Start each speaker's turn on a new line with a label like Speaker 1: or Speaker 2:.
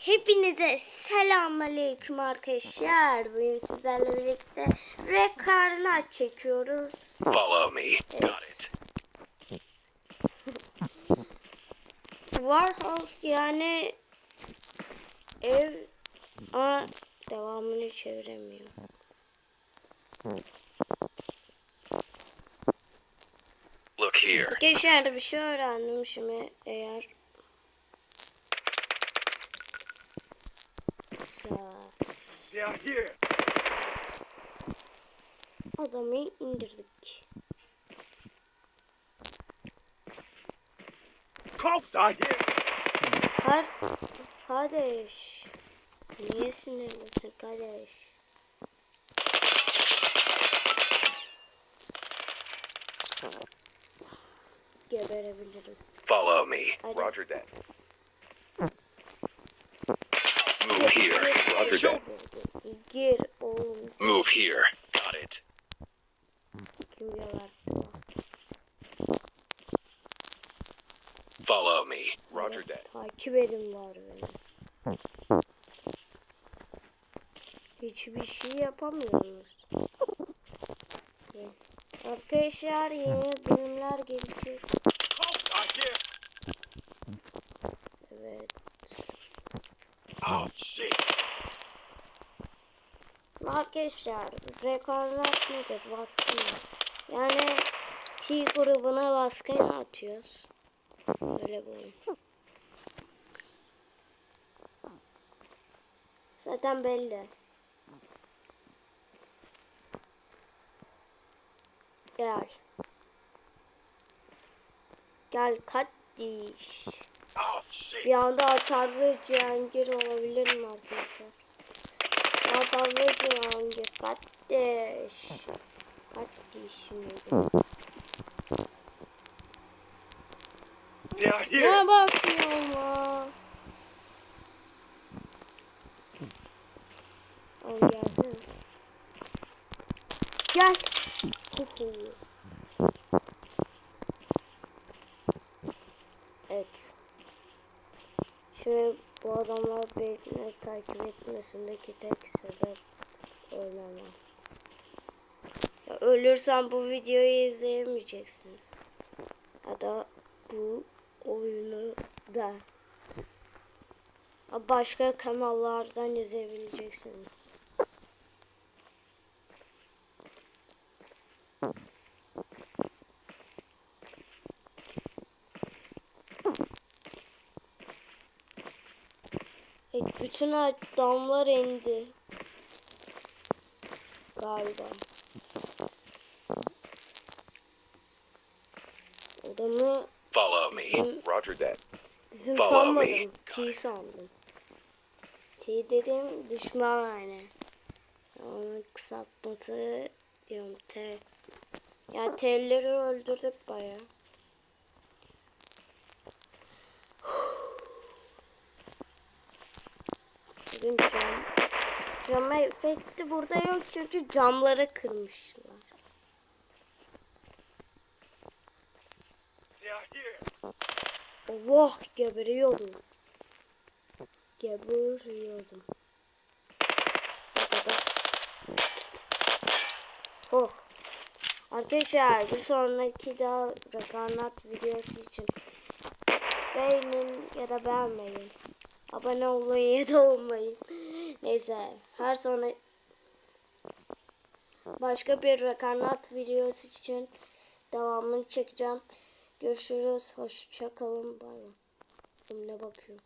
Speaker 1: Hepinize selamünaleyküm arkadaşlar. Bugün sizlerle birlikte rekarnat çekiyoruz.
Speaker 2: Follow me. Got it.
Speaker 1: Warhouse yani ev ama devamını çeviremiyor.
Speaker 2: Look here.
Speaker 1: Geçen bir şey öğrendim şimdi eğer
Speaker 3: They are here.
Speaker 1: Adamı indirdik.
Speaker 3: Cops are here.
Speaker 1: Kar kardeş. Niye sinirlisin kardeş? Geberebilirim.
Speaker 2: Follow me.
Speaker 1: Hadi.
Speaker 3: Roger that.
Speaker 2: Move here.
Speaker 3: That.
Speaker 1: Gir oğlum.
Speaker 2: Move here. Got it.
Speaker 1: Kim gebertti?
Speaker 2: Follow me.
Speaker 3: Roger that.
Speaker 1: Takip edin var beni. Hiçbir şey yapamıyorsunuz. Arkadaşlar yeni bölümler gelecek. Evet.
Speaker 3: Oh shit.
Speaker 1: Arkadaşlar rekorlar nedir? Baskın. Yani T grubuna baskın atıyoruz. Böyle bu oyun. Zaten belli. Gel. Gel kardeş.
Speaker 3: Oh.
Speaker 1: Bir anda atarlı Cihangir olabilir mi arkadaşlar? Atarlı Cihangir kardeş. Kardeşim
Speaker 3: are here.
Speaker 1: Ne bakıyorum ha? Oğlum gelsene. Gel. Huhu. evet. Şimdi bu adamlar beni takip etmesindeki tek sebep ölmemem. Ya ölürsem bu videoyu izleyemeyeceksiniz. Ya da bu oyunu da başka kanallardan izleyebileceksiniz. Bütün damlar indi. Galiba. Adamı
Speaker 2: Follow me.
Speaker 3: Roger that.
Speaker 1: Bizim
Speaker 2: Follow
Speaker 1: sanmadım. T sandım. T dediğim düşman yani. Onun kısaltması diyorum T. Yani T'leri öldürdük baya. Bugün cam. Cam efekti burada yok çünkü camları kırmışlar. Allah geberiyordum. Geberiyordum. Oh. Arkadaşlar bir sonraki daha rekarnat videosu için beğenin ya da beğenmeyin. Abone olmayı ya da olmayın. Neyse her sonra başka bir rekarnat videosu için devamını çekeceğim. Görüşürüz. Hoşça kalın. Bay bay. Ne bakıyorum.